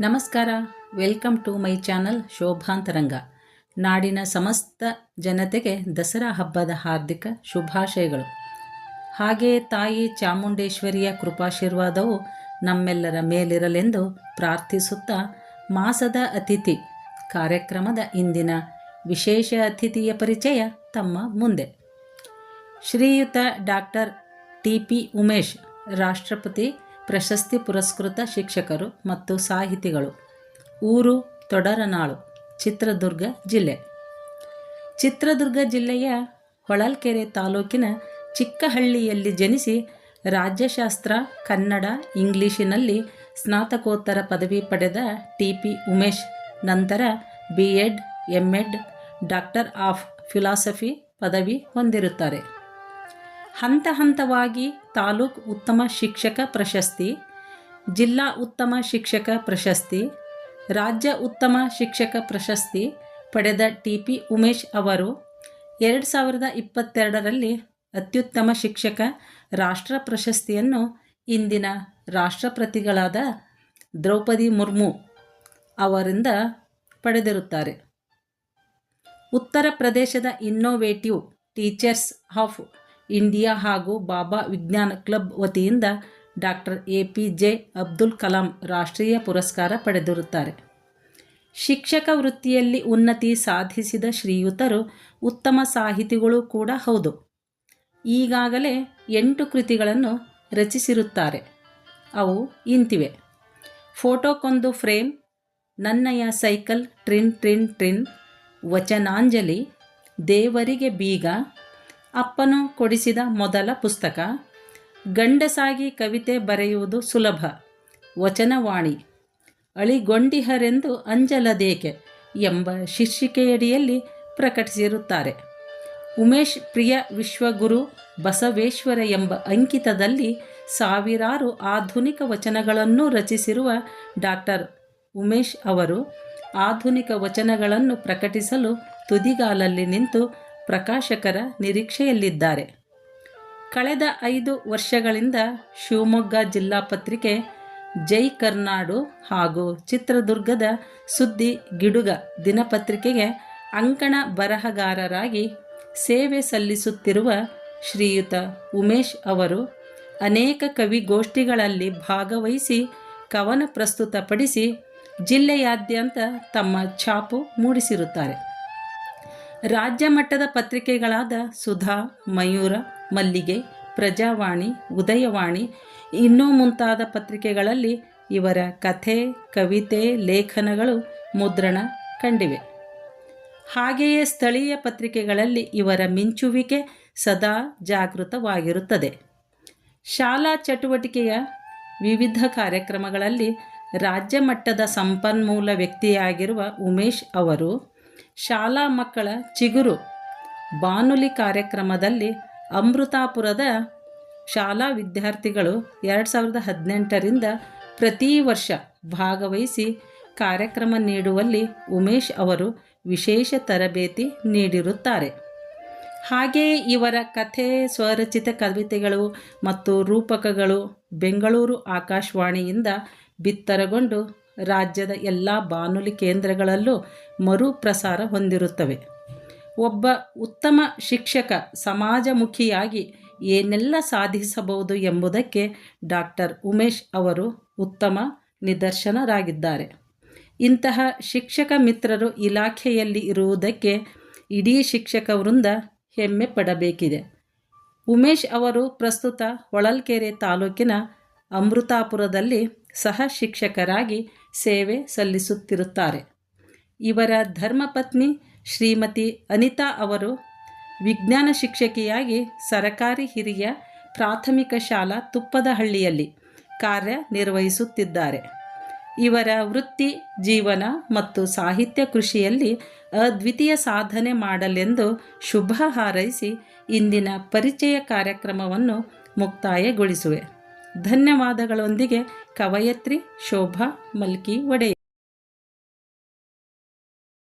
ನಮಸ್ಕಾರ. Welcome to my channel Shobhantaranga. ನಾಡಿನ ಸಮಸ್ತ ಜನತೆಗೆ ದಸರಾ ಹಬ್ಬದ ಹಾರ್ದಿಕ ಶುಭಾಶಯಗಳು. ಹಾಗೆ ತಾಯಿ ಚಾಮುಂಡೇಶ್ವರಿಯ ಕೃಪಾಶೀರ್ವಾದವು ನಮ್ಮೆಲ್ಲರ ಮೇಲಿರಲೆಂದು ಪ್ರಾರ್ಥಿಸುತ್ತಾ ಮಾಸದ ಅತಿಥಿ ಕಾರ್ಯಕ್ರಮದ ಇಂದಿನ ವಿಶೇಷ ಅತಿಥಿಯ ಪರಿಚಯ ತಮ್ಮ ಮುಂದೆ. ಶ್ರೀಯುತ ಡಾಕ್ಟರ್ ಟಿ ಪಿ ಉಮೇಶ್, ರಾಷ್ಟ್ರಪತಿ ಪ್ರಶಸ್ತಿ ಪುರಸ್ಕೃತ ಶಿಕ್ಷಕರು ಮತ್ತು ಸಾಹಿತಿಗಳು. ಊರು ತೊಡರನಾಳು, ಚಿತ್ರದುರ್ಗ ಜಿಲ್ಲೆ. ಚಿತ್ರದುರ್ಗ ಜಿಲ್ಲೆಯ ಹೊಳಲ್ಕೆರೆ ತಾಲೂಕಿನ ಚಿಕ್ಕಹಳ್ಳಿಯಲ್ಲಿ ಜನಿಸಿ ರಾಜ್ಯಶಾಸ್ತ್ರ, ಕನ್ನಡ ಇಂಗ್ಲಿಷಿನಲ್ಲಿ ಸ್ನಾತಕೋತ್ತರ ಪದವಿ ಪಡೆದ ಟಿ ಪಿ ಉಮೇಶ್, ನಂತರ B Ed M Ed, doctor of philosophy ಪದವಿ ಹೊಂದಿರುತ್ತಾರೆ. ಹಂತ ಹಂತವಾಗಿ ತಾಲೂಕು ಉತ್ತಮ ಶಿಕ್ಷಕ ಪ್ರಶಸ್ತಿ, ಜಿಲ್ಲಾ ಉತ್ತಮ ಶಿಕ್ಷಕ ಪ್ರಶಸ್ತಿ, ರಾಜ್ಯ ಉತ್ತಮ ಶಿಕ್ಷಕ ಪ್ರಶಸ್ತಿ ಪಡೆದ ಟಿ ಪಿ ಉಮೇಶ್ ಅವರು ಎರಡು ಸಾವಿರದ ಇಪ್ಪತ್ತೆರಡರಲ್ಲಿ ಅತ್ಯುತ್ತಮ ಶಿಕ್ಷಕ ರಾಷ್ಟ್ರ ಪ್ರಶಸ್ತಿಯನ್ನು ಇಂದಿನ ರಾಷ್ಟ್ರಪತಿಗಳಾದ ದ್ರೌಪದಿ ಮುರ್ಮು ಅವರಿಂದ ಪಡೆದಿರುತ್ತಾರೆ. ಉತ್ತರ ಪ್ರದೇಶದ ಇನ್ನೋವೇಟಿವ್ ಟೀಚರ್ಸ್ ಆಫ್ ಇಂಡಿಯಾ ಹಾಗೂ ಬಾಬಾ ವಿಜ್ಞಾನ ಕ್ಲಬ್ ವತಿಯಿಂದ doctor A P J Abdul Kalam ರಾಷ್ಟ್ರೀಯ ಪುರಸ್ಕಾರ ಪಡೆದಿರುತ್ತಾರೆ. ಶಿಕ್ಷಕ ವೃತ್ತಿಯಲ್ಲಿ ಉನ್ನತಿ ಸಾಧಿಸಿದ ಶ್ರೀಯುತರು ಉತ್ತಮ ಸಾಹಿತಿಗಳು ಕೂಡ ಹೌದು. ಈಗಾಗಲೇ ಎಂಟು ಕೃತಿಗಳನ್ನು ರಚಿಸಿರುತ್ತಾರೆ. ಅವು ಇಂತಿವೆ. ಫೋಟೋಕೊಂದು ಫ್ರೇಮ್, ನನ್ನಯ ಸೈಕಲ್, ಟ್ರಿನ್ ಟ್ರಿನ್ ಟ್ರಿನ್, ವಚನಾಂಜಲಿ, ದೇವರಿಗೆ ಬೀಗ ಅಪ್ಪನು ಕೊಡಿಸಿದ ಮೊದಲ ಪುಸ್ತಕ. ಗಂಡಸಾಗಿ ಕವಿತೆ ಬರೆಯುವುದು ಸುಲಭ. ವಚನವಾಣಿ. ಅಳಿಗೊಂಡಿಹರೆಂದು ಅಂಜಲದೇಕೆ ಎಂಬ ಶೀರ್ಷಿಕೆಯಡಿಯಲ್ಲಿ ಪ್ರಕಟಿಸಿರುತ್ತಾರೆ. ಉಮೇಶ್ ಪ್ರಿಯ ವಿಶ್ವಗುರು ಬಸವೇಶ್ವರ ಎಂಬ ಅಂಕಿತದಲ್ಲಿ ಸಾವಿರಾರು ಆಧುನಿಕ ವಚನಗಳನ್ನು ರಚಿಸಿರುವ ಡಾಕ್ಟರ್ ಉಮೇಶ್ ಅವರು ಆಧುನಿಕ ವಚನಗಳನ್ನು ಪ್ರಕಟಿಸಲು ತುದಿಗಾಲಲ್ಲಿ ನಿಂತು ಪ್ರಕಾಶಕರ ನಿರೀಕ್ಷೆಯಲ್ಲಿದ್ದಾರೆ. ಕಳೆದ ಐದು ವರ್ಷಗಳಿಂದ ಶಿವಮೊಗ್ಗ ಜಿಲ್ಲಾ ಪತ್ರಿಕೆ ಜೈ ಕರ್ನಾಡು ಹಾಗೂ ಚಿತ್ರದುರ್ಗದ ಸುದ್ದಿ ಗಿಡುಗ ದಿನಪತ್ರಿಕೆಗೆ ಅಂಕಣ ಬರಹಗಾರರಾಗಿ ಸೇವೆ ಸಲ್ಲಿಸುತ್ತಿರುವ ಶ್ರೀಯುತ ಉಮೇಶ್ ಅವರು ಅನೇಕ ಕವಿಗೋಷ್ಠಿಗಳಲ್ಲಿ ಭಾಗವಹಿಸಿ ಕವನ ಪ್ರಸ್ತುತಪಡಿಸಿ ಜಿಲ್ಲೆಯಾದ್ಯಂತ ತಮ್ಮ ಛಾಪು ಮೂಡಿಸಿರುತ್ತಾರೆ. ರಾಜ್ಯ ಮಟ್ಟದ ಪತ್ರಿಕೆಗಳಾದ ಸುಧಾ, ಮಯೂರ, ಮಲ್ಲಿಗೆ, ಪ್ರಜಾವಾಣಿ, ಉದಯವಾಣಿ, ಇನ್ನೂ ಮುಂತಾದ ಪತ್ರಿಕೆಗಳಲ್ಲಿ ಇವರ ಕಥೆ, ಕವಿತೆ, ಲೇಖನಗಳು ಮುದ್ರಣ ಕಂಡಿವೆ. ಹಾಗೆಯೇ ಸ್ಥಳೀಯ ಪತ್ರಿಕೆಗಳಲ್ಲಿ ಇವರ ಮಿಂಚುವಿಕೆ ಸದಾ ಜಾಗೃತವಾಗಿರುತ್ತದೆ. ಶಾಲಾ ಚಟುವಟಿಕೆಯ ವಿವಿಧ ಕಾರ್ಯಕ್ರಮಗಳಲ್ಲಿ ರಾಜ್ಯ ಮಟ್ಟದ ಸಂಪನ್ಮೂಲ ವ್ಯಕ್ತಿಯಾಗಿರುವ ಉಮೇಶ್ ಅವರು ಶಾಲಾ ಮಕ್ಕಳ ಚಿಗುರು. ಬಾನುಲಿ ಕಾರ್ಯಕ್ರಮದಲ್ಲಿ ಅಮೃತಾಪುರದ ಶಾಲಾ ವಿದ್ಯಾರ್ಥಿಗಳು ಎರಡು ಸಾವಿರದ ಹದಿನೆಂಟರಿಂದ ಪ್ರತಿ ವರ್ಷ ಭಾಗವಹಿಸಿ ಕಾರ್ಯಕ್ರಮ ನೀಡುವಲ್ಲಿ ಉಮೇಶ್ ಅವರು ವಿಶೇಷ ತರಬೇತಿ ನೀಡಿರುತ್ತಾರೆ. ಹಾಗೆಯೇ ಇವರ ಕಥೆ, ಸ್ವರಚಿತ ಕವಿತೆಗಳು ಮತ್ತು ರೂಪಕಗಳು ಬೆಂಗಳೂರು ಆಕಾಶವಾಣಿಯಿಂದ ಬಿತ್ತರಗೊಂಡು ರಾಜ್ಯದ ಎಲ್ಲ ಬಾನುಲಿ ಕೇಂದ್ರಗಳಲ್ಲೂ ಮರುಪ್ರಸಾರ ಹೊಂದಿರುತ್ತವೆ. ಒಬ್ಬ ಉತ್ತಮ ಶಿಕ್ಷಕ, ಸಮಾಜಮುಖಿಯಾಗಿ ಏನೆಲ್ಲ ಸಾಧಿಸಬಹುದು ಎಂಬುದಕ್ಕೆ ಡಾಕ್ಟರ್ ಉಮೇಶ್ ಅವರು ಉತ್ತಮ ನಿದರ್ಶನರಾಗಿದ್ದಾರೆ. ಇಂತಹ ಶಿಕ್ಷಕ ಮಿತ್ರರು ಇಲಾಖೆಯಲ್ಲಿ ಇರುವುದಕ್ಕೆ ಇಡೀ ಶಿಕ್ಷಕ ವೃಂದ ಹೆಮ್ಮೆ ಪಡಬೇಕಿದೆ. ಉಮೇಶ್ ಅವರು ಪ್ರಸ್ತುತ ಹೊಳಲ್ಕೆರೆ ತಾಲೂಕಿನ ಅಮೃತಾಪುರದಲ್ಲಿ ಸಹ ಶಿಕ್ಷಕರಾಗಿ ಸೇವೆ ಸಲ್ಲಿಸುತ್ತಿರುತ್ತಾರೆ. ಇವರ ಧರ್ಮಪತ್ನಿ ಶ್ರೀಮತಿ ಅನಿತಾ ಅವರು ವಿಜ್ಞಾನ ಶಿಕ್ಷಕಿಯಾಗಿ ಸರಕಾರಿ ಹಿರಿಯ ಪ್ರಾಥಮಿಕ ಶಾಲಾ ತುಪ್ಪದಹಳ್ಳಿಯಲ್ಲಿ ಕಾರ್ಯನಿರ್ವಹಿಸುತ್ತಿದ್ದಾರೆ. ಇವರ ವೃತ್ತಿ, ಜೀವನ ಮತ್ತು ಸಾಹಿತ್ಯ ಕೃಷಿಯಲ್ಲಿ ಅದ್ವಿತೀಯ ಸಾಧನೆ ಮಾಡಲೆಂದು ಶುಭ ಹಾರೈಸಿ ಇಂದಿನ ಪರಿಚಯ ಕಾರ್ಯಕ್ರಮವನ್ನು ಮುಕ್ತಾಯಗೊಳಿಸುವೆ. ಧನ್ಯವಾದಗಳೊಂದಿಗೆ ಕವಯತ್ರಿ ಶೋಭಾ ಮಲ್ಕಿ ಒಡೆಯ